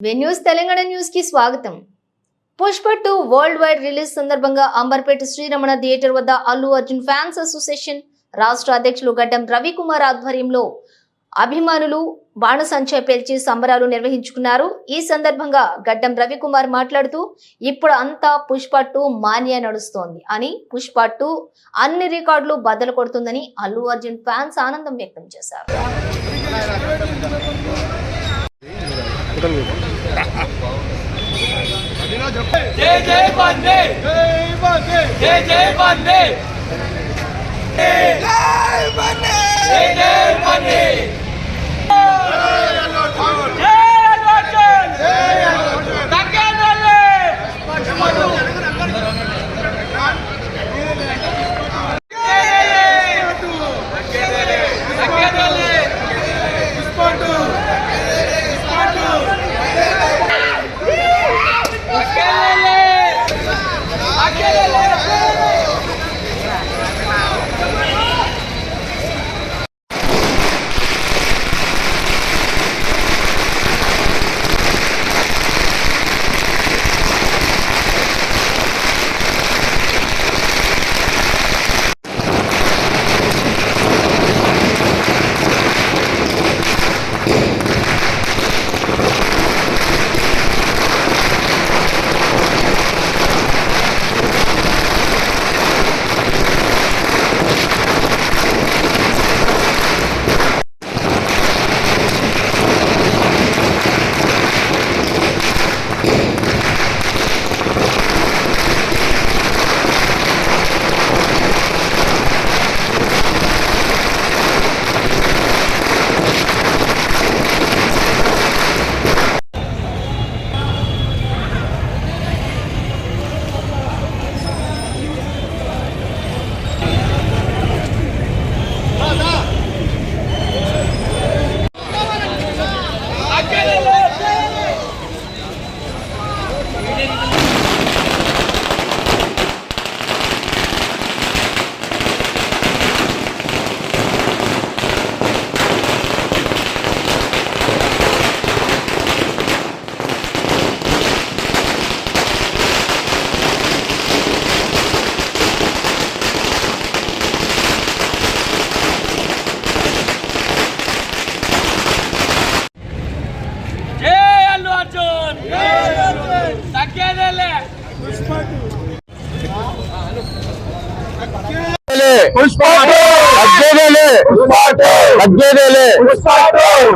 Venues Telangana న్యూస్కి స్వాగతం. Pushpa two world wide release సందర్భంగా అంబర్పేట శ్రీరమణ థియేటర్ వద్ద అల్లు అర్జున్ ఫ్యాన్స్ అసోసియేషన్ రాష్ట్ర అధ్యక్షులు గడ్డం రవికుమార్ ఆధ్వర్యంలో అభిమానులు బాణసంచా పేల్చి సంబరాలు నిర్వహించుకున్నారు. ఈ సందర్భంగా గడ్డం రవికుమార్ మాట్లాడుతూ ఇప్పుడు అంతా పుష్ప టూ మాన్య నడుస్తోంది అని పుష్ప టూ అన్ని రికార్డులు బద్దలు కొడుతుందని అల్లు అర్జున్ ఫ్యాన్స్ ఆనందం వ్యక్తం చేశారు. జై జై బందే జై బందే జై జై బందే జై బందే జై జై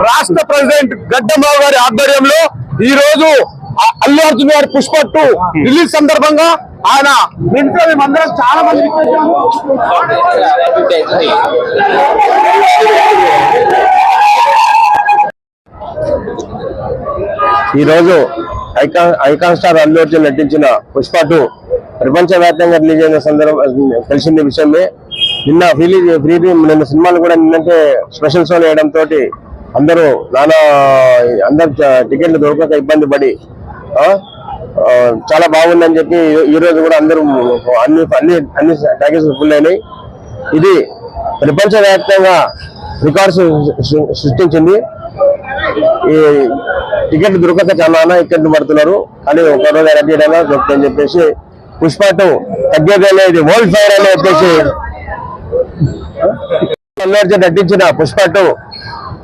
రాష్ట్ర ప్రెసిడెంట్ గడ్డమ్మావు గారి ఆధ్వర్యంలో ఈ రోజు అల్లు అర్జున్ గారి పుష్ప టూ రిలీజ్ సందర్భంగా ఆయన ఇంట్లో మేమందరం చాలా మంది ఈ రోజు icon icon star Allu Arjun నటించిన పుష్ప టూ ప్రపంచవ్యాప్తంగా రిలీజ్ అయిన సందర్భం తెలిసిన విషయమే. నిన్న రిలీజ్ ప్రీ నిన్న సినిమాలు కూడా నిన్నంటే స్పెషల్ షోలు వేయడంతో అందరూ నానా అందరు టికెట్లు దొరకక ఇబ్బంది పడి చాలా బాగుందని చెప్పి ఈ- రోజు కూడా అందరూ అన్ని అన్ని అన్ని ప్యాకేజ్ ఫుల్ అయినాయి. ఇది ప్రపంచవ్యాప్తంగా రికార్డ్స్ సృష్టించింది. ఈ టికెట్ దొరకక చాలా ఇక్కట్లు పడుతున్నారు. కానీ ఒక రోజు ఎలా చేయడానికి దొరుకుతుందని చెప్పేసి పుష్ప టూ ఇది వరల్డ్ ఫైర్ అని చెప్పేసి అల్లు నటించిన పుష్ప టూ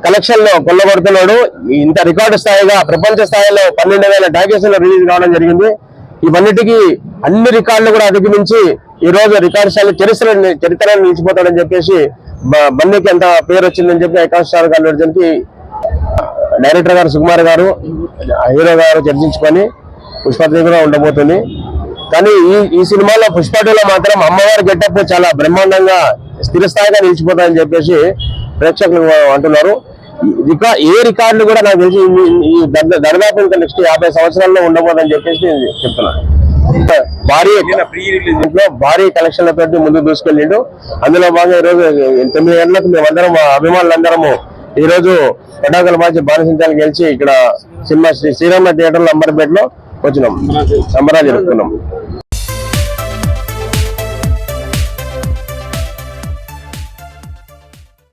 కలెక్షన్లో కొల్లగొడుతున్నాడు ఇంత రికార్డు స్థాయిగా ప్రపంచ స్థాయిలో పన్నెండు వేల టాకీస్లో రిలీజ్ కావడం జరిగింది. ఇవన్నిటికీ అన్ని రికార్డులు కూడా అధిగమించి ఈ రోజు రికార్డు స్థాయిలో చరిత్ర చరిత్రలో నిలిచిపోతాడని చెప్పేసి బ- బండికి ఎంత పేరు వచ్చిందని చెప్పి ఐకాన్ స్టార్ అల్లు కి డైరెక్టర్ గారు సుకుమార్ గారు హీరో గారు చర్చించుకొని పుష్ప కూడా ఉండబోతుంది. కానీ ఈ ఈ సినిమాలో పుష్పటిలో మాత్రం అమ్మవారి గెటప్ చాలా బ్రహ్మాండంగా స్థిరస్థాయిగా నిలిచిపోతాయని చెప్పేసి ప్రేక్షకులు అంటున్నారు. రికా ఏ రికార్డులు కూడా నాకు తెలిసి ఈ- ఈ దర్ద- దరిదాపు ఇంకా నెక్స్ట్ యాభై సంవత్సరాల్లో ఉండబోదని చెప్పేసి నేను చెప్తున్నాను భారీ ఇంట్లో భారీ కలెక్షన్ల తోటి ముందుకు దూసుకెళ్ళిండు. అందులో భాగంగా ఈ రోజు తొమ్మిది గంటలకు మేమందరం అభిమానులందరము ఈ రోజు పటాకుల బాధ్య బాణసించాలు గెలిచి ఇక్కడ సినిమా శ్రీ శ్రీరామ థియేటర్లో అంబర్పేటలో వచ్చినాం. సంబరాలు జరుపుకున్నాం.